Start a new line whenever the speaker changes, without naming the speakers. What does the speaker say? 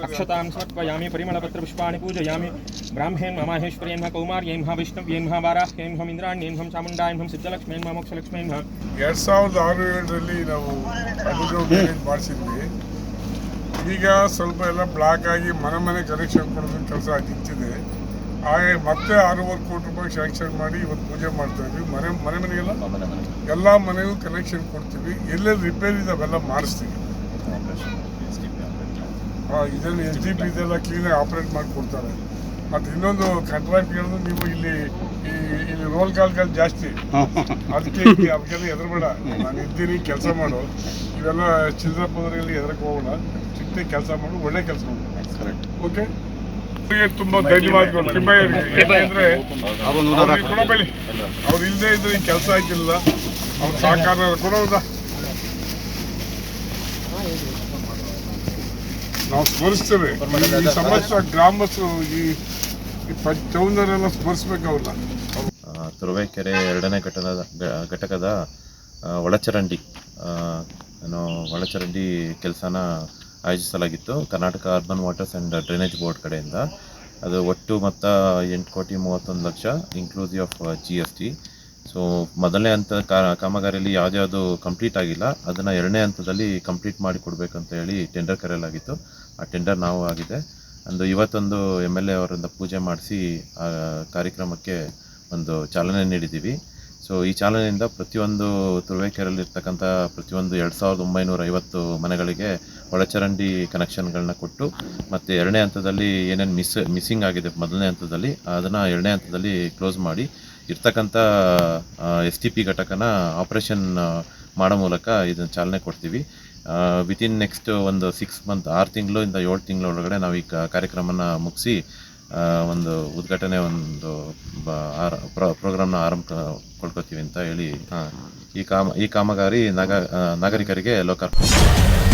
अक्षतां समर्पयामि परिमलपत्रपुष्पाणि पूजयामि ब्राह्मेण ममाहेश्वर्येण कौमार्येण विष्णव्येण वाराह्येण इन्द्राण्येण चामुण्डायेण सिद्धलक्ष्मीण मोक्षलक्ष्मीण
ಎರಡು ಸಾವಿರದ ಆರು ಏಳರಲ್ಲಿ ನಾವು ಅಂಡರ್ಗ್ರೌಂಡ್ ಡ್ರೈನೇಜ್ ಮಾಡಿಸಿದ್ವಿ ಈಗ ಸ್ವಲ್ಪ ಎಲ್ಲ ಬ್ಲಾಕ್ ಆಗಿ ಮನೆ ಮನೆ ಕನೆಕ್ಷನ್ ಕೊಡೋದಕ್ಕೆ ಕೆಲಸ ನಿಂತಿದೆ ಹಾಗೆ ಮತ್ತೆ ಆರೂವರೆ ಕೋಟಿ ರೂಪಾಯಿ ಶಾಂಕ್ಷನ್ ಮಾಡಿ ಇವತ್ತು ಪೂಜೆ ಮಾಡ್ತಾ ಇದ್ವಿ ಮನೆ ಮನೆ ಮನೆಗೆಲ್ಲ ಎಲ್ಲ ಮನೆಗೂ ಕನೆಕ್ಷನ್ ಕೊಡ್ತೀವಿ ಎಲ್ಲೆಲ್ಲಿ ರಿಪೇರಿ ಇದಾವೆಲ್ಲ ಮಾಡಿಸ್ತೀವಿ ಆ, ಇದನ್ನು ಎಸ್ ಡಿ ಪಿ ಇದೆಲ್ಲ ಕ್ಲೀನಾಗಿ ಆಪ್ರೇಟ್ ಮಾಡಿಕೊಡ್ತಾರೆ. ಮತ್ತು ಇನ್ನೊಂದು ಕಾಂಟ್ರಾಕ್ಟ್ ಹೇಳಿದ್ರು ನೀವು ಇಲ್ಲಿ ಈ ಇಲ್ಲಿ ರೋಲ್ ಕಾಲ್ಗಳು ಜಾಸ್ತಿ. ಅದಕ್ಕೆ ಅದಕ್ಕೆಲ್ಲ ಹೆದರ್ಬೇಡ. ನಾನು ಇದ್ದೀನಿ ಕೆಲಸ ಮಾಡು. ಇವೆಲ್ಲ ಚಿಲ್ಲರ ಪದರಲ್ಲಿ ಹೆದರಕ್ಕೆ ಹೋಗೋಣ. ಚಿಕ್ಕ ಕೆಲಸ ಮಾಡು ಒಳ್ಳೆ ಕೆಲಸ ಮಾಡು.
ಕರೆಕ್ಟ್
ಓಕೆ ತುಂಬಾ ಧನ್ಯವಾದಗಳು. ಯಾಕಂದ್ರೆ ಕೊಡಬೇಡಿ ಅವ್ರು ಇಲ್ಲದೆ ಇದ್ರೆ ಈ ಕೆಲಸ ಆಗಿಲ್ಲ. ಅವ್ರ ಸಹಕಾರ ಕೊಡೋದ ನಾವು ಸ್ಮರಿಸ್ತೇವೆ ಈ ಸಮಸ್ತ ಗ್ರಾಮಸ್ಥರು, ಈ ಪಂಚೌಂದರೆಲ್ಲ ಸ್ಮರಿಸ್ಬೇಕು
ತುರುವೇಕೆರೆ ಎರಡನೇ ಘಟಕದ ಘಟಕದ ಒಳಚರಂಡಿ ಏನು ಒಳಚರಂಡಿ ಕೆಲಸನ ಆಯೋಜಿಸಲಾಗಿತ್ತು. Karnataka urban waters and drainage board ಕಡೆಯಿಂದ. ಅದು ಒಟ್ಟು ಮೊತ್ತ ಎಂಟು ಕೋಟಿ ಮೂವತ್ತೊಂದು lakh inclusive of G S T so ಮೊದಲನೇ ಹಂತ ಕಾ- ಕಾಮಗಾರಿಯಲ್ಲಿ ಯಾವುದ್ಯಾವುದು ಕಂಪ್ಲೀಟ್ ಆಗಿಲ್ಲ. ಅದನ್ನು ಎರಡನೇ ಹಂತದಲ್ಲಿ ಕಂಪ್ಲೀಟ್ ಮಾಡಿ ಕೊಡಬೇಕಂತ ಹೇಳಿ ಟೆಂಡರ್ ಕರೆಯಲಾಗಿತ್ತು. ಆ ಟೆಂಡರ್ ನಾವು ಆಗಿದೆ. ಅಂದು ಇವತ್ತೊಂದು ಎಂ ಎಲ್ ಎ ಅವರಿಂದ ಪೂಜೆ ಮಾಡಿಸಿ, ಆ ಕಾರ್ಯಕ್ರಮಕ್ಕೆ ಒಂದು ಚಾಲನೆ ನೀಡಿದ್ದೀವಿ. ಸೊ ಈ ಚಾಲನೆಯಿಂದ ಪ್ರತಿಯೊಂದು ತುರುವೇಕೆರೆಯಲ್ಲಿರ್ತಕ್ಕಂಥ ಪ್ರತಿಯೊಂದು ಎರಡು ಸಾವಿರದ ಒಂಬೈನೂರ ಐವತ್ತು ಮನೆಗಳಿಗೆ ಒಳಚರಂಡಿ ಕನೆಕ್ಷನ್ಗಳನ್ನ ಕೊಟ್ಟು, ಮತ್ತು ಎರಡನೇ ಹಂತದಲ್ಲಿ ಏನೇನು ಮಿಸ್, ಮಿಸ್ಸಿಂಗ್ ಆಗಿದೆ ಮೊದಲನೇ ಹಂತದಲ್ಲಿ, ಅದನ್ನು ಎರಡನೇ ಹಂತದಲ್ಲಿ ಕ್ಲೋಸ್ ಮಾಡಿ ಇರ್ತಕ್ಕಂಥ ಎಸ್ ಟಿ ಪಿ ಘಟಕನ ಆಪ್ರೇಷನ್ ಮಾಡೋ ಮೂಲಕ ಇದನ್ನು ಚಾಲನೆ ಕೊಡ್ತೀವಿ. ವಿತಿನ್ ನೆಕ್ಸ್ಟ್ ಒಂದು ಸಿಕ್ಸ್ ಮಂತ್ ಆರು ತಿಂಗಳು ಇಂದ ಏಳು ತಿಂಗಳ ಒಳಗಡೆ ನಾವು ಈ ಕಾರ್ಯಕ್ರಮನ ಮುಗಿಸಿ ಒಂದು ಉದ್ಘಾಟನೆ ಒಂದು ಪ್ರೋಗ್ರಾಮ್ನ ಆರಂಭ ಕೊಡ್ಕೋತೀವಿ ಅಂತ ಹೇಳಿ ಈ ಕಾಮ, ಈ ಕಾಮಗಾರಿ ನಾಗ ನಾಗರಿಕರಿಗೆ ಲೋಕಾರ್ಪಣೆ